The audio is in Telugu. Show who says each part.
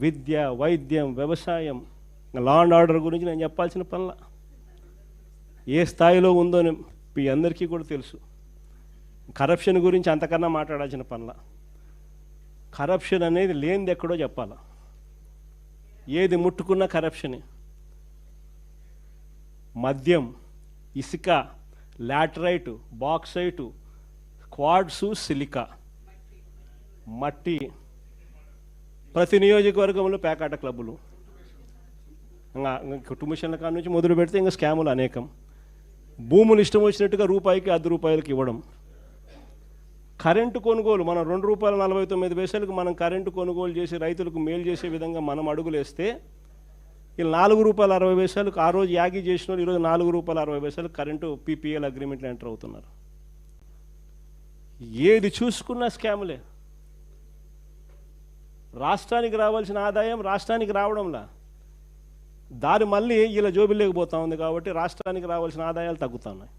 Speaker 1: విద్య వైద్యం వ్యవసాయం లా అండ్ ఆర్డర్ గురించి నేను చెప్పాల్సిన పనుల. ఏ స్థాయిలో ఉందో అని మీ అందరికీ కూడా తెలుసు. కరప్షన్ గురించి అంతకన్నా మాట్లాడాల్సిన పనుల. కరప్షన్ అనేది లేనిది ఎక్కడో చెప్పాల. ఏది ముట్టుకున్నా కరప్షనే. మద్యం ఇసుక లాటరైటు బాక్సైటు క్వాడ్సు సిలికా. మట్టి. ప్రతి నియోజకవర్గంలో పేకాట క్లబ్బులు. ఇంకా ఇంకా కుటుంబ కాడ నుంచి మొదలు పెడితే ఇంకా స్కాములు అనేకం. భూములు ఇష్టం వచ్చినట్టుగా రూపాయికి అర్ధ రూపాయలకి ఇవ్వడం. కరెంటు కొనుగోలు మనం రెండు రూపాయల నలభై తొమ్మిది పైసలకు మనం కరెంటు కొనుగోలు చేసి రైతులకు మేలు చేసే విధంగా మనం అడుగులేస్తే ఈ నాలుగు రూపాయల అరవై పైసలకు ఆ రోజు యాగి చేసిన వాళ్ళు ఈరోజు నాలుగు రూపాయల అరవై పైసలకు కరెంటు పీపీఎల్ అగ్రిమెంట్లు ఎంటర్ అవుతున్నారు. ఏది చూసుకున్నా స్కాములే. రాష్ట్రానికి రావాల్సిన ఆదాయం రాష్ట్రానికి రావడంలా. దారి మళ్ళీ ఇలా జోబిల్లోకి ఉంది కాబట్టి రాష్ట్రానికి రావాల్సిన ఆదాయాలు తగ్గుతున్నాయి